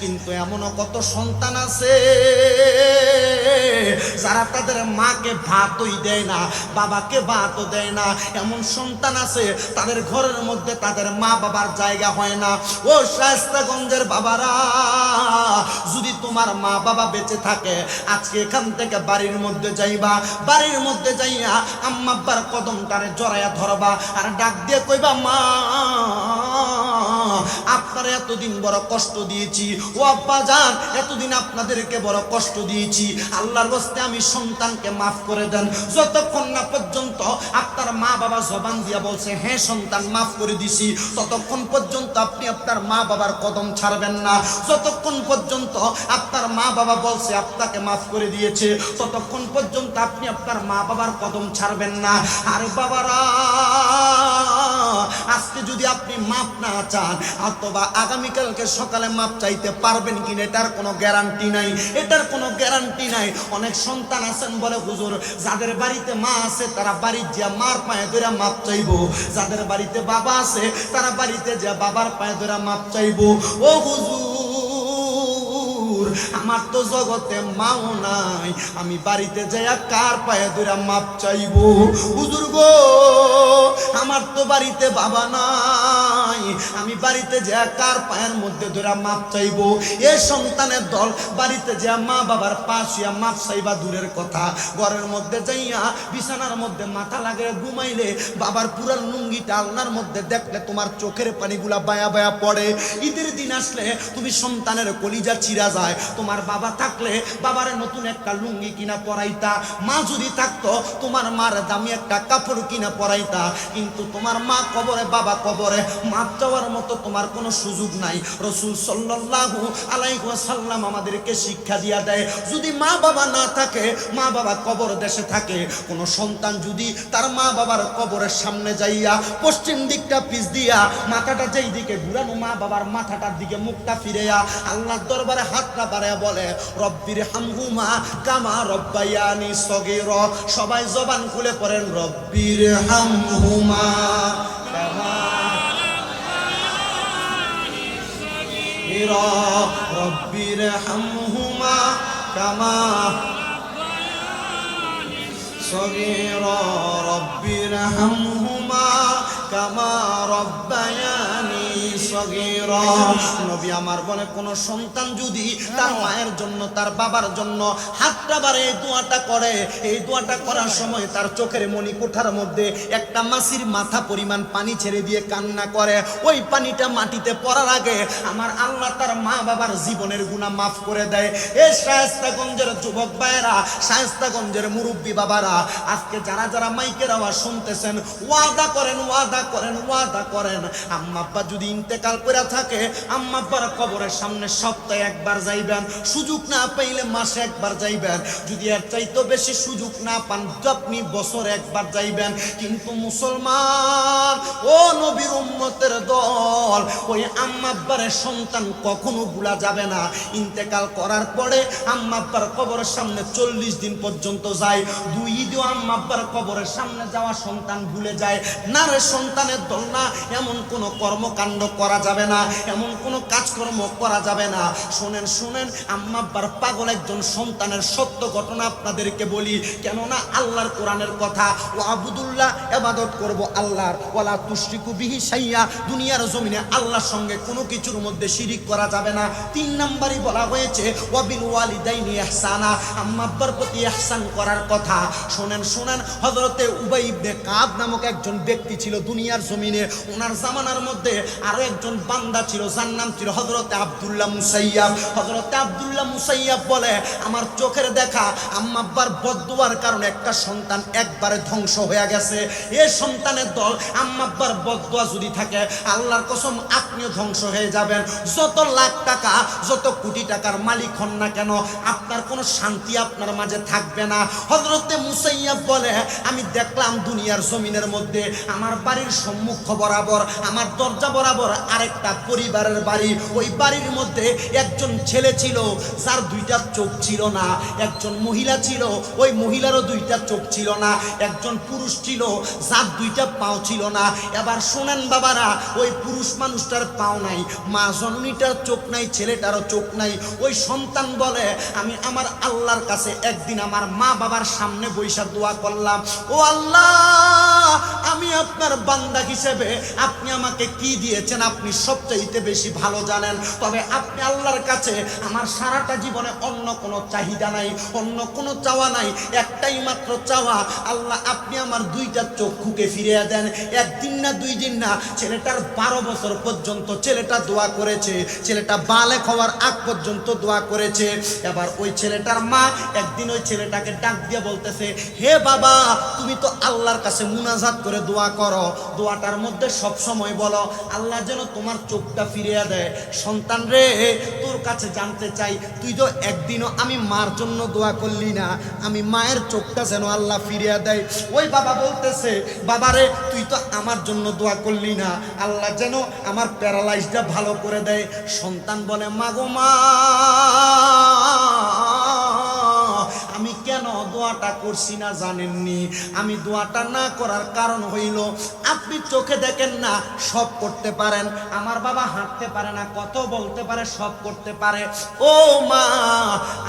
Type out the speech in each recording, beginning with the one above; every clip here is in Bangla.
কিন্তু এমনও কত সন্তান আছে যারা তাদের মাকে ভাতই দেয় না, বাবাকে ভাতও দেয় না। এমন সন্তান আছে, তাদের ঘরের মধ্যে তাদের মা বাবার জায়গা হয় না। ও শায়স্তাগঞ্জের বাবারা, যদি তোমার মা বাবা বেঁচে থাকে, আজকে এখান থেকে বাড়ির মধ্যে যাইবা। বাড়ির মধ্যে যাইয়া আম্মাব্বার কদমটারে জড়াইয়া ধরবা, আর ডাক দিয়ে কইবা, মা আপনারা এতদিন বড় কষ্ট দিয়েছি। ও আব্বা যান, এতদিন আপনাদেরকে বড় কষ্ট দিয়েছি। আল্লাহর বস্তে আমি সন্তানকে মাফ করে দেন। যতক্ষণ না পর্যন্ত আপনার মা বাবা জবান দিয়া বলছে হ্যাঁ সন্তান, মাফ করে দিছি। ততক্ষণ পর্যন্ত আপনি আপনার মা বাবার কদম ছাড়বেন না। যতক্ষণ পর্যন্ত আপনার মা বাবা বলছে, আপনাকে মাফ করে দিয়েছে, ততক্ষণ পর্যন্ত আপনি আপনার মা বাবার কদম ছাড়বেন না। আর বাবারা, আজকে যদি আপনি মাপ না চান অথবা আগামীকালকে সকালে মাপ চাইতে পারবেন কিনা, এটার কোনো গ্যারান্টি নাই। এটার কোনো গ্যারান্টি নাই। অনেক সন্তান আছেন বলে হুজুর, যাদের বাড়িতে মা আছে, তারা বাড়ির যে মার পায়ে ধরে মাপ চাইব। যাদের বাড়িতে বাবা আছে, তারা বাড়িতে যে বাবার পায়ে ধরে মাপ চাইব। ও হুজুর আমার তো জগতে মাও নাই। আমি বাড়িতে যাইয়া কার পায়ে ধরে মাপ চাইব? হুজুর গো, আমার তো বাড়িতে বাবা নাই। আমি বাড়িতে যা কার পায়ের মধ্যে ধরে মাপ চাইব? এ সন্তানের দল বাড়িতে যা মা বাবার পাশিয়া মাপ চাইবা দূরের কথা। ঘরের মধ্যে যাইয়া বিছানার মধ্যে মাথা লাগে ঘুমাইলে বাবার পুরার লুঙ্গিটা আলনার মধ্যে দেখলে তোমার চোখের পানিগুলা বায়া বায়া পড়ে। ঈদের দিন আসলে তুমি সন্তানের কলিজা চিরা যায়। তোমার বাবা থাকলে বাবার নতুন একটা লুঙ্গি কিনা পরাইতা। মা যদি থাকতো, তোমার মার দামি একটা কাপড় কিনা পরাইতা। কিন্তু তোমার মা কবরে, বাবা কবরে মাপ চাওয়ার মতো তোমার কোনো সুযোগ নাই। রসুল সাল্লাল্লাহু আলাইহি ওয়াসাল্লাম আমাদেরকে শিক্ষা দিয়া দেয়, যদি মা বাবা না থাকে, মা বাবা কবর দেশে থাকে। কোনো সন্তান যদি তার মা বাবার কবরের সামনে যাইয়া পশ্চিম দিকটা পিস দিয়া মাথাটা যেই দিকে ঘুরানো মা বাবার মাথাটার দিকে মুখটা ফিরেয়া আল্লাহর দরবারে হাতটা বাড়ায় বলে রব্বির হামহুমা কামা রব্বায়ানি সগীর সবাই জবান খুলে পড়েন রব্বির হামহুমা কামা সগীরা রব্বির হামহুমা কামা صغيرا رب ارحمهما কামা রব্বায়ানি নবী আমার বলে, কোন সন্তান যদি তার মায়ের জন্য, তার বাবার জন্য হাতটা বাড়ে, এই দোয়াটা করে, এই দোয়াটা করার সময় তার চোখের মনি কোঠার মধ্যে একটা মাসির মাথা পরিমাণ পানি ছেড়ে দিয়ে কান্না করে। ওই পানিটা মাটিতে পড়ার আগে আমার আল্লাহ তার মা বাবার জীবনের গুণা মাফ করে দেয়। এ শায়স্তাগঞ্জের যুবক ভাইয়েরা, শায়স্তাগঞ্জের মুরব্বী বাবারা, আজকে যারা যারা মাইকের আওয়াজ শুনতেছেন, ওয়াদা করেন ওয়াদা করেন ওয়াদা করেন। আম্মা যদি ইন্তেকাল করে থাকে, আম্মা আব্বার কবরের সামনে সপ্তাহে একবার যাইবেন। সুযোগ না পাইলে মাসে একবার যাইবেন। যদি এর চাইতে বেশি সুযোগ না পান আপনি বছরে একবার যাইবেন। কিন্তু মুসলমান, ও নবীর উম্মতের দল, ওই আম্মা আব্বারের সন্তান কখনো ভুলা যাবে না। ইন্তেকাল করার পরে আম্মা আব্বার কবরের সামনে চল্লিশ দিন পর্যন্ত যায়। দুই ঈদেও আম্মা আব্বার কবরের সামনে যাওয়া সন্তান ভুলে যায়। না রে সন্তানের দল না এমন কোনো কর্মকাণ্ড করা যাবে না, এমন কোনো কাজকর্ম করা যাবে না। শোনেন শোনেন, আম্মা আব্বার পাগল একজন সন্তানের সত্য ঘটনা আপনাদেরকে বলি। কেননা আল্লাহর কোরআনের কথা ও আবুদুল্লাহ এবাদত করব আল্লাহর। ওয়ালা তুষ্টিকু বিহি সাইয়া দুনিয়ার জমিনে আল্লাহর সঙ্গে কোনো কিছুর মধ্যে শিরিক করা যাবে না। তিন নাম্বারই বলা হয়েছে ওয়াবিল ওয়ালিদাইনি ইহসানা। আম্মা আব্বার প্রতি ইহসান করার কথা। শোনেন শোনেন, হযরতে উবাই ইবনে কাব নামক একজন ব্যক্তি ছিল দুনিয়ার জমিনে। ওনার জামানার মধ্যে আরও একজন বান্দা ছিল, যার নাম ছিল হযরতে আব্দুল্লাহ মুসাইয়াব। হযরতে আব্দুল্লাহ মুসাইয়াব বলে, আমার চোখের দেখা আম্মা আব্বার বদদুয়ার কারণে একটা সন্তান একবারে ধ্বংস হয়ে গেছে। এ সন্তানের দল আম্মা আব্বার বদদুয়া যদি থাকে, আল্লাহর কসম আপনিও ধ্বংস হয়ে যাবেন। যত লাখ টাকা, যত কোটি টাকার মালিক হন না কেন, আপনার কোনো শান্তি আপনার মাঝে থাকবে না। হজরতে মুসাইয়াব বলে, আমি দেখলাম দুনিয়ার জমিনের মধ্যে আমার বাড়ির সম্মুখ বরাবর, আমার দরজা বরাবর আরেকটা পরিবারের বাড়ি। ওই বাড়ির মধ্যে একজন ছেলে ছিল, যার দুইটা চোখ ছিল না। একজন মহিলা ছিল, ওই মহিলারও দুইটা চোখ ছিল না। একজন পুরুষ ছিল, যার দুইটা পাও ছিল না। এবার শোনেন বাবারা, ওই পুরুষ মানুষটার পাও নাই, মা জননীটার চোখ নাই, ছেলেটারও চোখ নাই। ওই সন্তান বলে, আমি আমার আল্লাহর কাছে একদিন আমার মা বাবার সামনে বৈশা দোয়া করলাম। ও আল্লাহ, আমি আপনার বান্দা হিসেবে আপনি আমাকে কি দিয়েছেন? আপনি সবচাইতে বেশি ভালো জানেন। তবে আপনি আল্লাহর কাছে আমার সারাটা জীবনে অন্য কোনো চাহিদা নাই, অন্য কোনো চাওয়া নাই। একটাই মাত্র চাওয়া, আল্লাহ আপনি আমার দুইটা চক্ষুকে ফিরিয়ে দেন। একদিন না দুই দিন না, ছেলেটার বারো বছর পর্যন্ত ছেলেটা দোয়া করেছে। ছেলেটা বালেক হওয়ার আগ পর্যন্ত দোয়া করেছে। এবার ওই ছেলেটার মা একদিন ওই ছেলেটাকে ডাক দিয়ে বলতেছে, হে বাবা, তুমি তো আল্লাহর কাছে মুনাজাত করে দোয়া করো। দোয়াটার মধ্যে সব সময় বলো, আল্লাহ যেন তোমার চোখটা ফিরিয়ে দেয় সন্তান রে, তোর কাছে জানতে চাই, তুই তো একদিনও আমি মার জন্য দোয়া করলি না। আমি মায়ের চোখটা যেন আল্লাহ ফিরিয়া দেয়। ওই বাবা বলতেছে, বাবা রে, তুই তো আমার জন্য দোয়া করলি না। আল্লাহ যেন আমার প্যারালাইজটা ভালো করে দেয়। সন্তান বলে, মাগো মা দোয়াটা করছি না জানেননি। আমি দোয়াটা না করার কারণ হইল, আপনি চোখে দেখেন না, সব করতে পারেন। আমার বাবা হাঁটতে পারে না, কত বলতে পারে, সব করতে পারে। ও মা,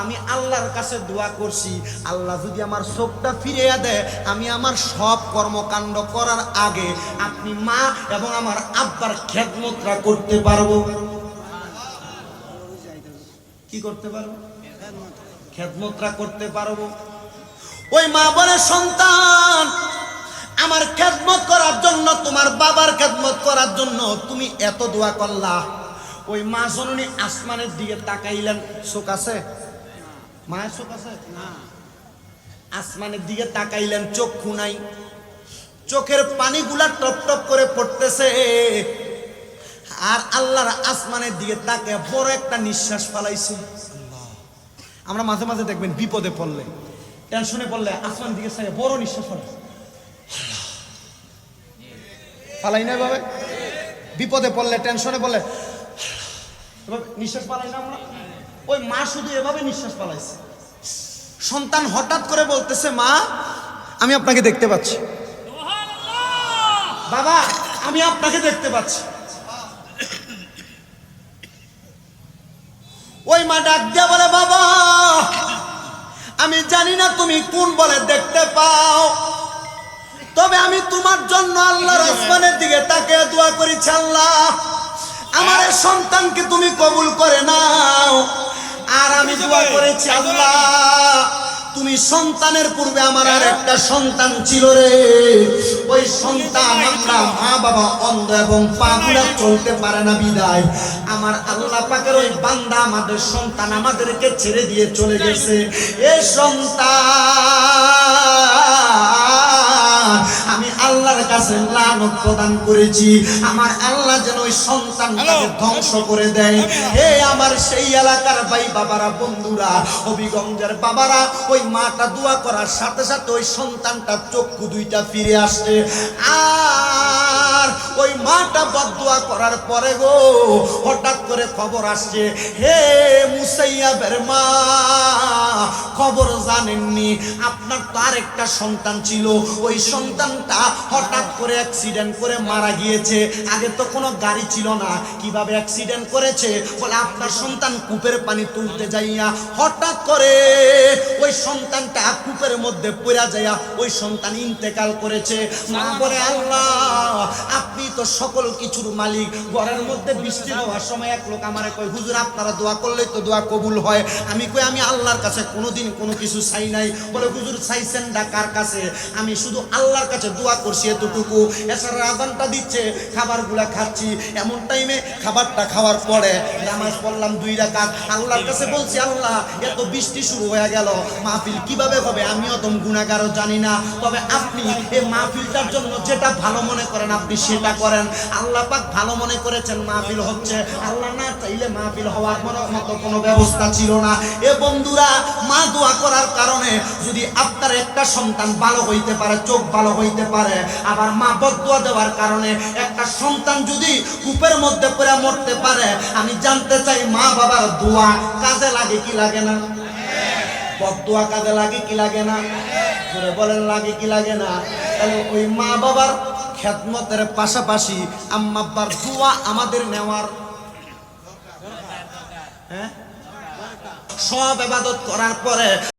আমি আল্লাহর কাছে দোয়া করছি। আল্লাহ যদি আমার চোখটা ফিরিয়ে দেয়, আমি আমার সব কর্মকাণ্ড করার আগে আপনি মা এবং আমার আব্বার খেদমতরা করতে পারব। কি করতে পারব? খেদমতরা করতে পারব। ওই মা বলে, সন্তান, আমার খেদমত করার জন্য, তোমার বাবার খেদমত করার জন্য তুমি এত দোয়া করলা। ওই মা জননী আসমানের দিকে তাকাইলেন চোখ আছে? মায়ের চোখ আছে? না। আসমানের দিকে তাকাইলেন, চক্ষু নাই। চোখের পানিগুলা টপ টপ করে পড়তেছে। আর আল্লাহর আসমানের দিকে তাকে বড় একটা নিঃশ্বাস ফালাইছে। আমরা মাঝে মাঝে দেখবেন বিপদে পড়লে। টেনশনে পড়লে আসমান দিকে চাই বড় নিঃশ্বাস ফেলে। ফালাই না এভাবে? বিপদে পড়লে টেনশনে পড়লে। নিঃশ্বাস পালাই না আমরা? ওই মা শুধু এভাবে নিঃশ্বাস পালাইছে সন্তান হঠাৎ করে বলতেছে মা আমি আপনাকে দেখতে পাচ্ছি। বাবা আমি আপনাকে দেখতে পাচ্ছি। ওই মা ডাক দিয়া বলে বাবা আমি জানি না তুমি কোন বলে দেখতে পাও। তবে আমি তোমার জন্য আল্লাহর আসমানের দিকে তাকে দোয়া করেছি আল্লাহ আমার এই সন্তানকে তুমি কবুল করে নাও। আর আমি দোয়া করেছি আল্লাহ। তুমি সন্তানের পূর্বে আমার আর একটা সন্তান ছিল রে। ওই সন্তান আমরা মা বাবা অন্ধ এবং পাগুলা চলতে পারে না বিদায়। আমার আল্লাহ পাকের ওই বান্দা আমাদের সন্তান আমাদেরকে ছেড়ে দিয়ে চলে গেছে। এ সন্তান! আল্লাহর কাছে লানত প্রদান করেছি। আমার আল্লাহ যেন ওই সন্তানটাকে ধ্বংস করে দেয়। হে আমার সেই এলাকার ভাই বাবারা বন্ধুরা হবিগঞ্জের বাবারা ওই মাটা দোয়া করার সাথে সাথে ওই সন্তানটার চক্ষু দুইটা ফিরে আসছে। আর ওই মাটা বদুয়া করার পরে গো হঠাৎ করে খবর আসছে হে মুসাইয়াবের মা খবর জানেননি আপনার তো আরেকটা সন্তান ছিল। ওই সন্তানটা হঠাৎ করে অ্যাক্সিডেন্ট করে মারা গিয়েছে। আগে তো কোনো গাড়ি ছিল না। কীভাবে অ্যাক্সিডেন্ট করেছে? বলে আপনার সন্তান কূপের পানি তুলতে যাইয়া হঠাৎ করে ওই সন্তানটা কূপের মধ্যে পড়া যাইয়া ওই সন্তান ইন্তেকাল করেছে। মা বলে, আল্লাহ, আপনি তো সকল কিছুর মালিক। ঘরের মধ্যে বৃষ্টি হওয়ার সময় এক লোক আমারে কয়, হুজুর, আপনারা দোয়া করলেই তো দোয়া কবুল হয়। আমি কই, আমি আল্লাহর কাছে কোনোদিন কোনো কিছু চাই নাই। বলে, হুজুর চাইছেন ডাকার কাছে? আমি শুধু আল্লাহর কাছে দোয়া করছি এতটুকু। এছাড়া আজানটা দিচ্ছে, খাবারগুলা খাচ্ছি। এমন টাইমে খাবারটা খাওয়ার পরে নামাজ পড়লাম দুই রাকাত। আল্লাহর কাছে বলছি, আল্লাহ, এত বৃষ্টি শুরু হয়ে গেল। মাহফিল কীভাবে হবে? আমিও তো গুণাগারও জানি না। তবে আপনি এই মাহফিলটার জন্য যেটা ভালো মনে করেন, আপনি সেটা করেন। আল্লাহ পাক ভালো মনে করেছেন, মাহফিল হচ্ছে। আল্লাহ না চাইলে মাহফিল হওয়ার মতো কোনো ব্যবস্থা ছিল না। এ বন্ধুরা, মা দোয়া করার কারণে যদি আপনার একটা সন্তান ভালো হইতে পারে, চোখ ভালো হইতে পারে আবার মা বদুয়া দেওয়ার কারণে একটা সন্তান যদি কূপের মধ্যে পড়ে মরতে পারে, আমি জানতে চাই মা বাবার দোয়া কাজে লাগে কি লাগে না? বদুয়া কাজে লাগে কি লাগে না? জোরে বলেন, লাগে কি লাগে না? তাহলে ওই মা বাবার খেদমতের পাশাপাশি আম্মা আব্বার দোয়া আমাদের নেওয়ার হ্যাঁ? সব এবাদত করার পরে